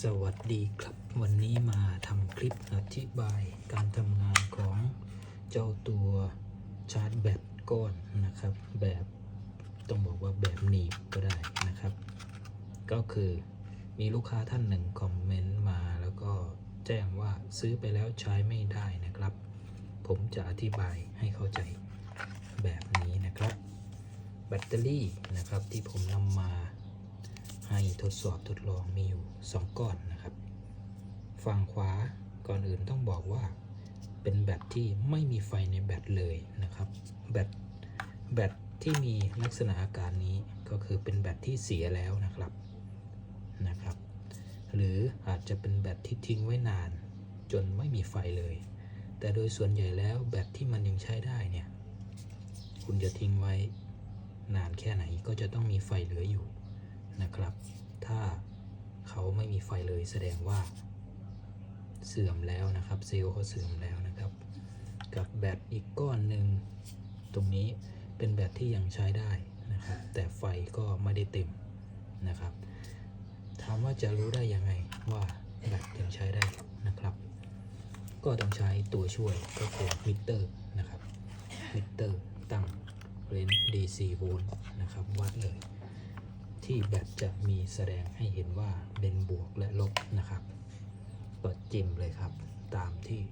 สวัสดีครับวันนี้มาทำคลิปอธิบายการทำงานของเจ้าตัวชาร์จแบตก้อนนะครับ แบบต้องบอกว่าแบบหนีบก็ได้นะครับ ก็คือมีลูกค้าท่านหนึ่งคอมเมนต์มาแล้วก็แจ้งว่าซื้อไปแล้วใช้ไม่ได้นะครับ ผมจะอธิบายให้เข้าใจแบบนี้นะครับ แบตเตอรี่นะครับที่ผมนำมา ให้ทดสอบทดลองมีอยู่ 2 ก้อนนะครับฝั่งขวาก่อนอื่นต้องบอกว่าเป็นแบตที่ไม่มีไฟในแบตเลยนะครับแบตแบตที่มีลักษณะอาการนี้ก็คือเป็นแบตที่เสียแล้วนะครับนะครับ หรืออาจจะเป็นแบตที่ทิ้งไว้นานจนไม่มีไฟเลย แต่โดยส่วนใหญ่แล้วแบตที่มันยังใช้ได้เนี่ยคุณจะทิ้งไว้นานแค่ไหนก็จะต้องมีไฟเหลืออยู่ นะครับ ถ้าเขาไม่มีไฟเลยแสดงว่าเสื่อมแล้วนะครับ เซลล์เขาเสื่อมแล้วนะครับ กับแบตอีกก้อนหนึ่งตรงนี้เป็นแบตที่ยังใช้ได้นะครับ แต่ไฟก็ไม่ได้เต็มนะครับถามว่าจะรู้ได้ยังไงว่าแบตยังใช้ได้นะครับ ก็ต้องใช้ตัวช่วยก็คือมิเตอร์นะครับมิเตอร์ตั้งเรน DC โวลต์นะครับวัดเลย ที่แบตจะมีแสดงให้เห็นว่าเป็นบวกและลบนะครับ เปิดจิ้มเลยครับ ตามที่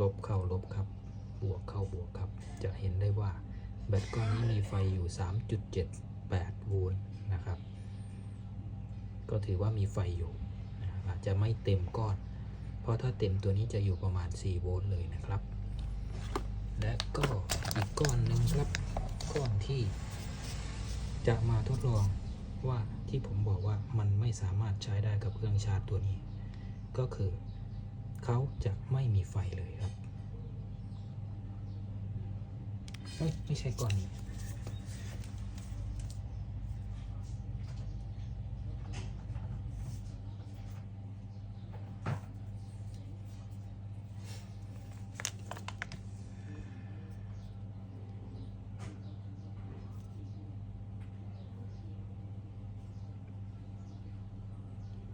ลบเข้าลบครับ บวกเข้าบวกครับ จะเห็นได้ว่าแบตก้อนนี้มีไฟอยู่ 3.78 โวลต์นะครับ ก็ถือว่ามีไฟอยู่อาจจะไม่เต็มก้อน เพราะถ้าเต็มตัวนี้จะอยู่ประมาณ 4 โวลต์เลยนะครับ และก็อีกก้อนหนึ่งครับ ก้อนที่ จะมาทดลองว่าที่ผมบอกว่ามันไม่สามารถใช้ได้กับเครื่องชาร์จตัวนี้ ก็คือเขาจะไม่มีไฟเลยครับ ไม่ใช่ก้อนนี้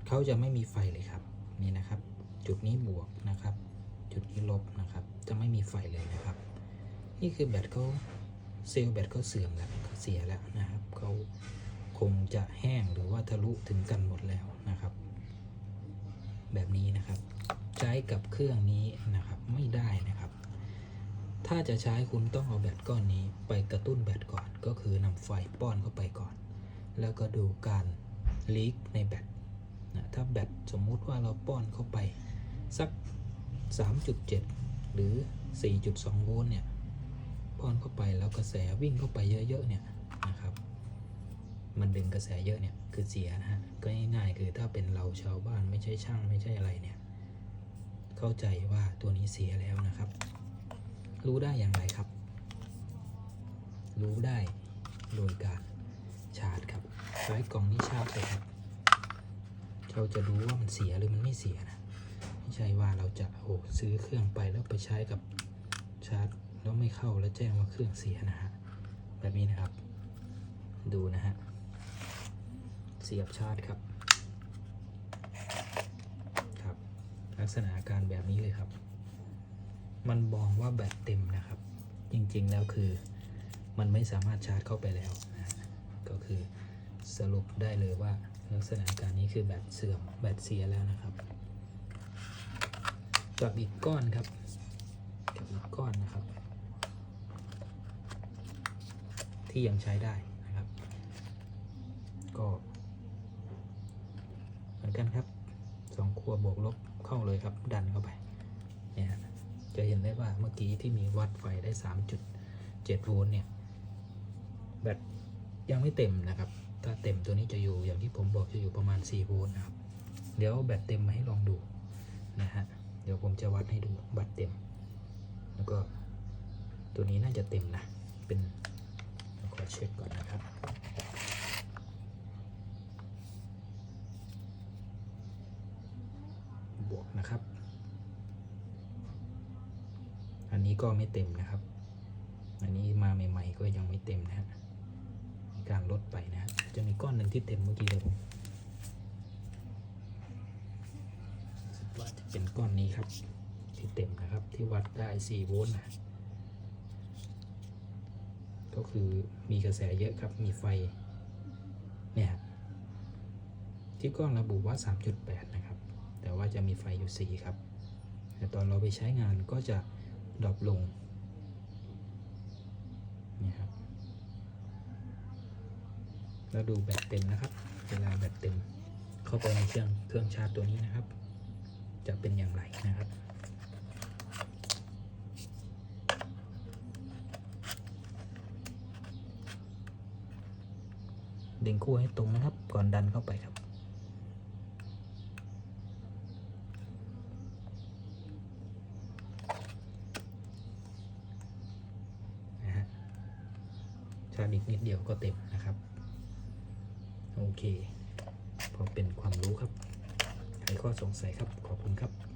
เขาจะไม่มีไฟเลยครับนี่นะครับ จุดนี้บวกนะครับ จุดนี้ลบนะครับ จะไม่มีไฟเลยนะครับ นี่คือแบตเขาเซลล์แบตเขาเสื่อมแล้วเขาเสียแล้วนะครับเขาคงจะแห้งหรือว่าทะลุถึงกันหมดแล้วนะครับ แบบนี้นะครับ ใช้กับเครื่องนี้นะครับไม่ได้นะครับ ถ้าจะใช้คุณต้องเอาแบตก้อนนี้ไปกระตุ้นแบตก่อน ก็คือนำไฟป้อนเข้าไปก่อน แล้วก็ดูการลีกในแบต แบตสมมุติว่าเราป้อนเข้าไปสัก 3.7 หรือ 4.2 โวลต์เนี่ย ป้อนเข้าไปแล้วกระแสวิ่งเข้าไปเยอะๆเนี่ยนะครับ มันดึงกระแสเยอะเนี่ยคือเสียนะฮะ ก็ง่ายๆคือถ้าเป็นเราชาวบ้านไม่ใช่ช่างไม่ใช่อะไรเนี่ย เข้าใจว่าตัวนี้เสียแล้วนะครับ รู้ได้อย่างไรครับ รู้ได้โดยการชาร์จครับใช้กล่องนี้ชาร์จไปครับ เราจะรู้ว่ามันเสียหรือมันไม่เสียนะไม่ใช่ว่าเราจะโอ้ซื้อเครื่องไปแล้วไปใช้กับชาร์จแล้วไม่เข้าแล้วแจ้งว่าเครื่องเสียนะฮะแบบนี้นะครับ ดูนะฮะเสียบชาร์จครับครับ ลักษณะอาการแบบนี้เลยครับ มันบอกว่าแบตเต็มนะครับ จริงๆแล้วคือมันไม่สามารถชาร์จเข้าไปแล้วนะก็คือสรุปได้เลยว่า ลักษณะการนี้คือแบตเสื่อมแบตเสียแล้วนะครับกับอีกก้อนครับกับอีกก้อนนะครับ ที่ยังใช้ได้นะครับ ก็เหมือนกันครับสองขั้วบวกลบเข้าเลยครับ ดันเข้าไปเนี่ยจะเห็นได้ว่าเมื่อกี้ที่มีวัดไฟได้ 3.7 โวลต์เนี่ยแบตยังไม่เต็มนะครับ ถ้าเต็มตัวนี้จะอยู่อย่างที่ผมบอกจะอยู่ประมาณ4โวลต์นะครับ เดี๋ยวแบตเต็มมาให้ลองดูนะฮะ เดี๋ยวผมจะวัดให้ดูแบตเต็ม แล้วก็ตัวนี้น่าจะเต็มนะ เป็นขอเช็คก่อนนะครับบวกนะครับ อันนี้ก็ไม่เต็มนะครับ อันนี้มาใหม่ ๆ ก็ยังไม่เต็มนะฮะ การลดไปนะจะมีก้อนหนึ่งที่เต็มเมื่อกี้เลยผมว่าจะเป็นก้อนนี้ครับ ที่เต็มนะครับที่วัดได้4โวลต์นะก็คือมีกระแสเยอะครับมีไฟเนี่ยที่กล้องระบุว่า 3.8 นะครับ แต่ว่าจะมีไฟอยู่ 4 ครับ แต่ตอนเราไปใช้งานก็จะดรอปลงนี่ครับ แล้วดูแบตเต็มนะครับ เวลาแบตเต็ม เข้าไปในเครื่องเครื่องชาร์จตัวนี้นะครับ จะเป็นอย่างไรนะครับดึงคู่ให้ตรงนะครับ ก่อนดันเข้าไปครับนะฮะชาร์จอีกนิดเดียวก็เต็มนะครับ โอเค พอเป็นความรู้ครับใครข้อสงสัยครับ ขอบคุณครับ